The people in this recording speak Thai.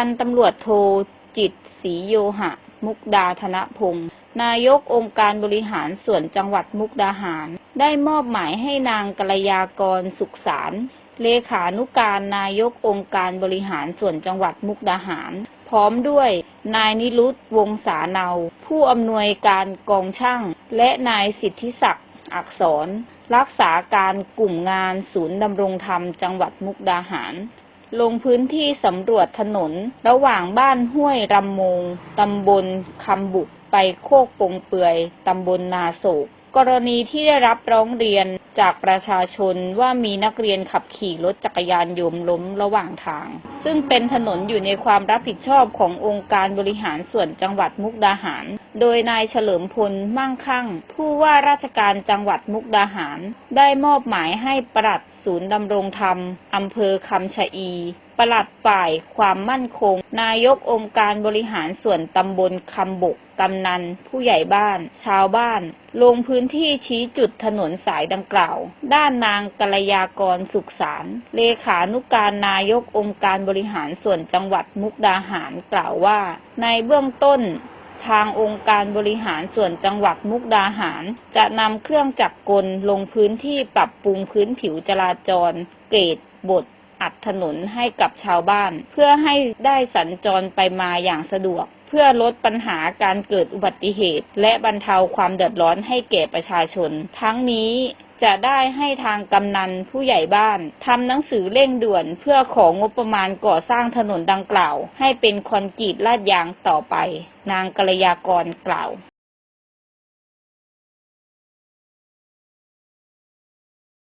พันตำรวจโทจิตศรีโยหะ มุกดาธนพงศ์นายกองค์การบริหารส่วนจังหวัดมุกดาหาร ได้มอบหมายให้นางกัลยากรสุขสาร เลขานุการนายกองค์การบริหารส่วนจังหวัดมุกดาหาร พร้อมด้วยนายนิรุตวงศาเนา ผู้อำนวยการกองช่าง และนายสิทธิศักดิ์อักษร รักษาการกลุ่มงานศูนย์ดำรงธรรมจังหวัดมุกดาหาร ลงพื้นที่สำรวจถนน ระหว่างบ้านห้วยรำมงตำบลคำบุกไปโคกปงเปื่อยตำบลนาโศก กรณีที่ได้รับร้องเรียนจากประชาชนว่ามีนักเรียนขับขี่รถจักรยานยนต์ล้มระหว่างทาง ซึ่งเป็นถนนอยู่ในความรับผิดชอบขององค์การบริหารส่วนจังหวัดมุกดาหาร โดยนายเฉลิมพลมั่งคั่ง ผู้ว่าราชการจังหวัดมุกดาหาร ได้มอบหมายให้ปลัดศูนย์ดำรงธรรมอำเภอคำชะอี ปลัดฝ่ายความมั่นคง นายกองค์การบริหารส่วนตำบลคำบก กำนัน ผู้ใหญ่บ้าน ชาวบ้าน ลงพื้นที่ชี้จุดถนนสายดังกล่าว ด้านนางกัลยากรสุขสาร เลขานุการนายกองค์การบริหารส่วนจังหวัดมุกดาหารกล่าวว่า ในเบื้องต้นทางองค์การบริหารส่วนจังหวัดมุกดาหาร จะนำเครื่องจักรกลลงพื้นที่ปรับปรุงพื้นผิวจราจร เกรดบด อัดถนนให้กับชาวบ้าน เพื่อให้ได้สัญจรไปมาอย่างสะดวก เพื่อลดปัญหาการเกิดอุบัติเหตุ และบรรเทาความเดือดร้อนให้แก่ประชาชน ทั้งนี้จะได้ให้ทางกำนันผู้ใหญ่บ้านทำหนังสือเร่งด่วนเพื่อของงบประมาณก่อสร้างถนนดังกล่าว ให้เป็นคอนกรีตลาดยางต่อไป นางกัลยากรกล่าว